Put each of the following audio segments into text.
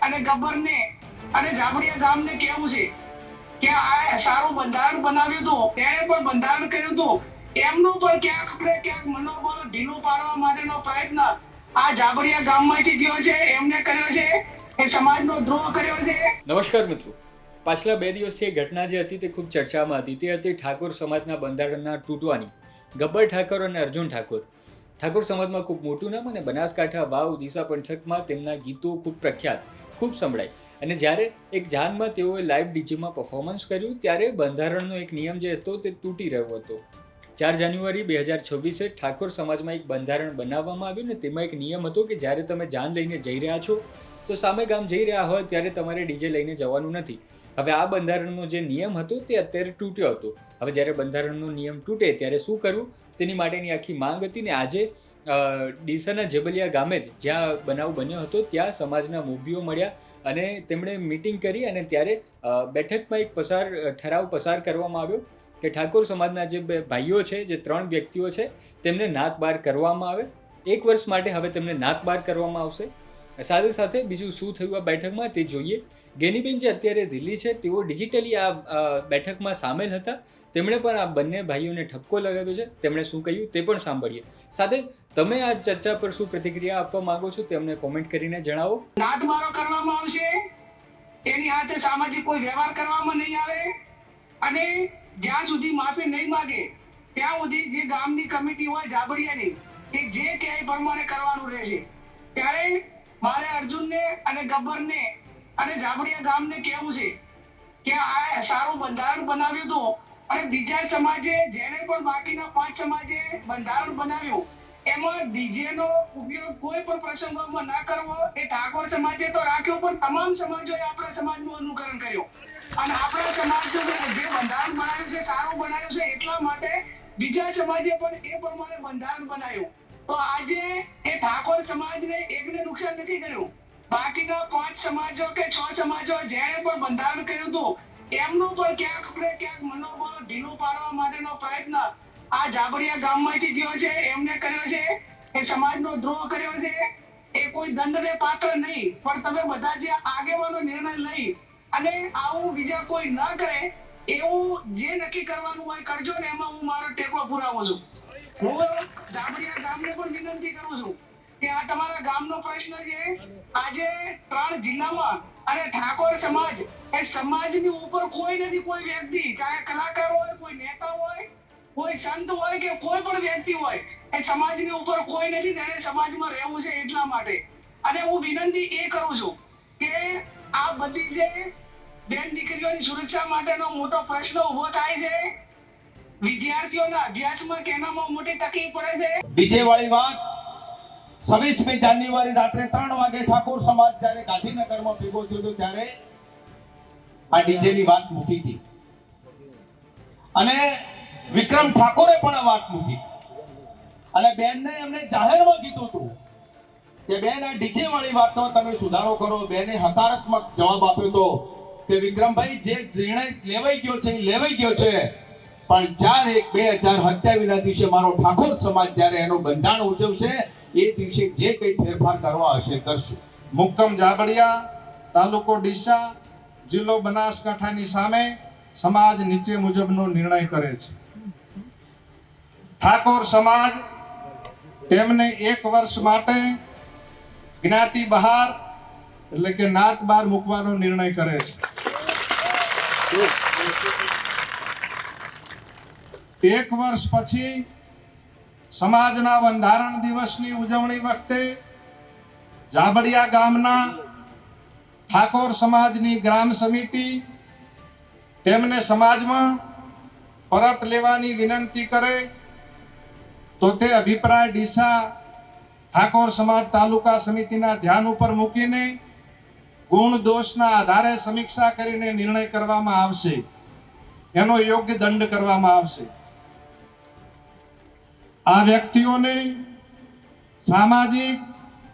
ગબ્બરને અને જાબડિયા ગામને કેવું છે? કે આ સારું બંધારણ બનાવ્યું હતું, તેણે પણ બંધારણ કર્યું હતું. એમનું પણ ક્યાંક આપણે ક્યાંક મનોબળ ઢીલું પાડવા માટેનો પ્રયત્ન આ જાબડિયા ગામમાંથી થયો છે. એમને કર્યો છે. એ સમાજનો દ્રોહ કર્યો છે. નમસ્કાર મિત્રો. પાછલા બે દિવસથી એ ઘટના જે હતી તે ખૂબ ચર્ચામાં હતી. તે હતી ઠાકોર સમાજના બંધારણના તૂટવાની. ગબ્બર ઠાકોર અને અર્જુન ઠાકોર. ઠાકોર સમાજમાં ખૂબ મોટું નામ અને બનાસકાંઠા વાવ દિશા પંથકમાં તેમના ગીતો ખૂબ પ્રખ્યાત. ખૂબ સંભળાય. અને જ્યારે એક જાનમાં તેઓએ લાઈવ ડીજેમાં પરફોર્મન્સ કર્યું, ત્યારે બંધારણનો એક નિયમ જે હતો તે તૂટી રહ્યો હતો. ચાર જાન્યુઆરી બે હજાર છવ્વીસે ઠાકોર સમાજમાં એક બંધારણ બનાવવામાં આવ્યું ને તેમાં એક નિયમ હતો કે જ્યારે તમે જાન લઈને જઈ રહ્યા છો, તો સામે ગામ જઈ રહ્યા હોય ત્યારે તમારે ડીજે લઈને જવાનું નથી. હવે આ બંધારણનો જે નિયમ હતો તે અત્યારે તૂટ્યો હતો. હવે જ્યારે બંધારણનો નિયમ તૂટે ત્યારે શું કરવું? તેની માટેની આખી માંગ હતી ને આજે ડીસાના જેબલિયા ગામે જ જ્યાં બનાવ બન્યો હતો, ત્યાં સમાજના મોભીઓ મળ્યા અને તેમણે મિટિંગ કરી અને ત્યારે બેઠકમાં એક પસાર ઠરાવ પસાર કરવામાં આવ્યો કે ઠાકોર સમાજના જે બે ભાઈઓ છે, જે ત્રણ વ્યક્તિઓ છે, તેમને નાક બાર કરવામાં આવે. એક વર્ષ માટે હવે તેમને નાક બાર કરવામાં આવશે. સાથે સાથે બીજું શું થયું આ બેઠકમાં તે જોઈએ. ગેનીબેન જે અત્યારે દિલ્હી છે, તેઓ ડિજિટલી આ બેઠકમાં સામેલ હતા. તેમણે પણ આ બંને ભાઈઓને ઠપકો લગાવ્યો છે. તેમણે શું કહ્યું તે પણ સાંભળીએ. સાથે તમે આ ચર્ચા પર શું પ્રતિક્રિયા આપવા માંગો છો તેમને કોમેન્ટ કરીને જણાવો. નાદમારો કરવામાં આવશે. એની હાથે સામાજિક કોઈ વ્યવહાર કરવામાં નહીં આવે. અને જ્યાં સુધી માફી નહીં માગે, ત્યાં સુધી જે ગામની કમિટી હોય જાબડિયાની, એ જે કહે પ્રમાણે કરવાનું રહેશે. ત્યારે મારે અર્જુનને અને ગબ્બરને અને જાબડિયા ગામને કહેવું છે કે આ સારું બંધારણ બનાવ્યું હતું. અને બીજા સમાજે જેને પણ બાકીના પાંચ સમાજે બંધારણ બનાવ્યું, એમાં ડીજે નો ઉપયોગ કોઈ પણ પ્રસંગોમાં ના કરવો, એ ઠાકોર સમાજે તો રાખ્યો, પણ તમામ સમાજોએ આપણા સમાજનું અનુકરણ કર્યું. અને આપણા સમાજનું જે બંધારણ બનાવ્યું છે, સારું બનાવ્યું છે, એટલા માટે બીજા સમાજે પણ એ પ્રમાણે બંધારણ બનાવ્યું. તો આજે એ ઠાકોર સમાજને એકને નુકસાન નથી કર્યું. બાકીના પાંચ સમાજો કે છ સમાજો જેણે પણ બંધારણ કર્યું હતું એમનું પણ ક્યાંક ને ક્યાંક મનોબળ ઢીલું પાડવા માટેનો પ્રયત્ન આ જાબડિયા ગામમાંથી થયો છે, એમને કર્યો છે, એ સમાજનો દ્રોહ કર્યો છે, એ કોઈ દંડને પાત્ર નહીં, પણ તમે બધા જે આગેવાનો નિર્ણય લઈ અને આવું બીજા કોઈ ન કરે, એવું જે નક્કી કરવાનું હોય કરજો ને, એમાં હું મારો ટેકો પુરાવું છું. હું જાબડિયા ગામને પણ વિનંતી કરું છું. કે આ તમારા ગામનો પ્રશ્ન છે. આજે ત્રણ જિલ્લામાં અને ઠાકોર સમાજ, એ સમાજની ઉપર કોઈ નથી, કોઈ વ્યક્તિ, ચાહે કલાકાર હોય, કોઈ નેતા હોય, કોઈ સંત હોય કે કોઈ પણ વ્યક્તિ હોય, એ સમાજની ઉપર કોઈ નથી ને સમાજમાં રહેવું છે એટલા માટે. અને હું વિનંતી એ કરું છું કે આ બધી જે બેન દીકરીઓની સુરક્ષા માટેનો મોટો પ્રશ્ન ઊભો થાય છે, વિદ્યાર્થીઓના અભ્યાસમાં કેનામાં મોટી તકલીફ પડે છે. બીજી વાળી વાત છવ્વીસમી જાન્યુઆરી રાત્રે ત્રણ વાગે ઠાકોર સમાજ જ્યારે ગાંધીનગરમાં ભેગો થયો હતો ત્યારે આ ડીજે ની વાત મૂકી હતી. અને વિક્રમ ઠાકોરે પણ આ વાત મૂકી. અને બેનને એમને જાહેરમાં કીધું હતું કે, બેન, આ ડીજે વાળી વાતનો તમે સુધારો કરો. બેને હકારાત્મક જવાબ આપ્યો હતો કે, વિક્રમભાઈ, જે નિર્ણય લેવાઈ ગયો છે, એ લેવાઈ ગયો છે. પણ ચાર એક બે હજાર સત્યાવીસ ના દિવસે મારો ઠાકોર સમાજ જ્યારે એનું બંધારણ ઉજવશે એ દિવસે જે કંઈ ફેરફાર કરવા હશે કરશું. મુક્કમ જાબડિયા, તાલુકો ડીસા, જિલ્લો બનાસકાંઠાની સામે સમાજ નીચે મુજબનો નિર્ણય કરે છે. ઠાકોર સમાજ તેમને એક વર્ષ માટે જ્ઞાતિ બહાર એટલે કે નાત બહાર મૂકવાનો નિર્ણય કરે છે. એક વર્ષ પછી સમાજના બંધારણ દિવસની ઉજવણી વખતે જાબડિયા ગામના ઠાકોર સમાજની ગ્રામ સમિતિ તેમને સમાજમાં પરત લેવાની વિનંતી કરે તો તે અભિપ્રાય ડીસા ઠાકોર સમાજ તાલુકા સમિતિના ધ્યાન ઉપર મૂકીને ગુણ દોષના આધારે સમીક્ષા કરીને નિર્ણય કરવામાં આવશે. એનો યોગ્ય દંડ કરવામાં આવશે. આ વ્યક્તિઓને સામાજિક,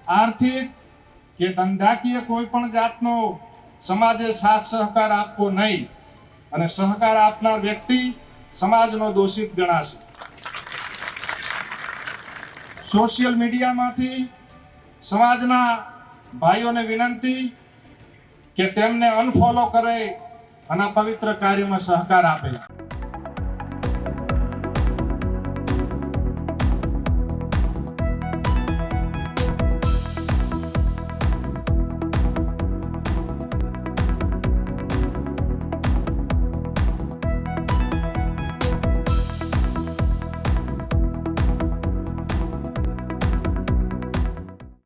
આર્થિક કે ધંધાકીય કોઈ પણ જાતનો સમાજે સાથ સહકાર આપવો નહીં અને સહકાર આપનાર વ્યક્તિ સમાજનો દોષિત ગણાશે. સોશિયલ મીડિયામાંથી સમાજના ભાઈઓને વિનંતી કે તેમને અનફોલો કરે અને પવિત્ર કાર્યમાં સહકાર આપે.